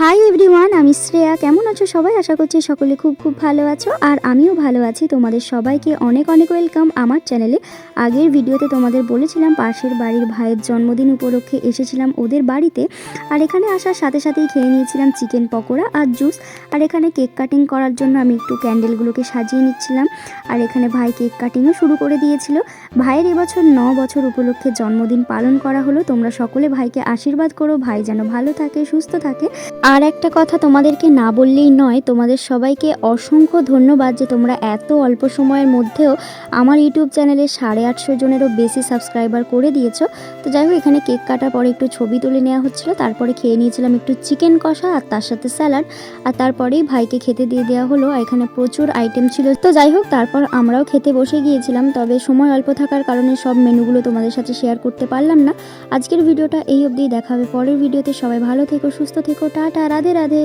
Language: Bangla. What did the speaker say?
হাই এভরিওয়ান আমি শ্রেয়া। কেমন আছো সবাই? আশা করছি সকলে খুব খুব ভালো আছো। আর আমিও ভালো আছি। তোমাদের সবাইকে অনেক অনেক ওয়েলকাম আমার চ্যানেলে আগের ভিডিওতে তোমাদের বলেছিলাম পাশের বাড়ির ভাইয়ের জন্মদিন উপলক্ষে এসেছিলাম ওদের বাড়িতে। আর এখানে আসার সাথে সাথেই খেয়ে নিয়েছিলাম চিকেন পকোড়া আর জুস আর এখানে কেক কাটিং করার জন্য আমি একটু ক্যান্ডেলগুলোকে সাজিয়ে নিচ্ছিলাম। আর এখানে ভাই কেক কাটিংও শুরু করে দিয়েছিল। ভাইয়ের এবছর ন বছর উপলক্ষে জন্মদিন পালন করা হলো। তোমরা সকলে ভাইকে আশীর্বাদ করো। ভাই যেন ভালো থাকে, সুস্থ থাকে। আর একটা কথা তোমাদেরকে না বললেই নয়, তোমাদের সবাইকে অসংখ্য ধন্যবাদ যে তোমরা এত অল্প সময়ের মধ্যেও আমার ইউটিউব চ্যানেলে সাড়ে আটশো জনেরও বেশি সাবস্ক্রাইবার করে দিয়েছ। তো যাই হোক, এখানে কেক কাটার পরে একটু ছবি তুলে নেওয়া হচ্ছিল, তারপরে খেয়ে নিয়েছিলাম একটু চিকেন কষা আর তার সাথে স্যালাড। আর তারপরেই ভাইকে খেতে দিয়ে দেওয়া হলো, আর এখানে প্রচুর আইটেম ছিল। তো যাই হোক, তারপর আমরাও খেতে বসে গিয়েছিলাম, তবে সময় অল্প থাকার কারণে সব মেনুগুলো তোমাদের সাথে শেয়ার করতে পারলাম না। আজকের ভিডিওটা এই অবধি, দেখা হবে পরের ভিডিওতে। সবাই ভালো থেকো, সুস্থ থেকো, টাটা। டாட்டா ராதே ராதே.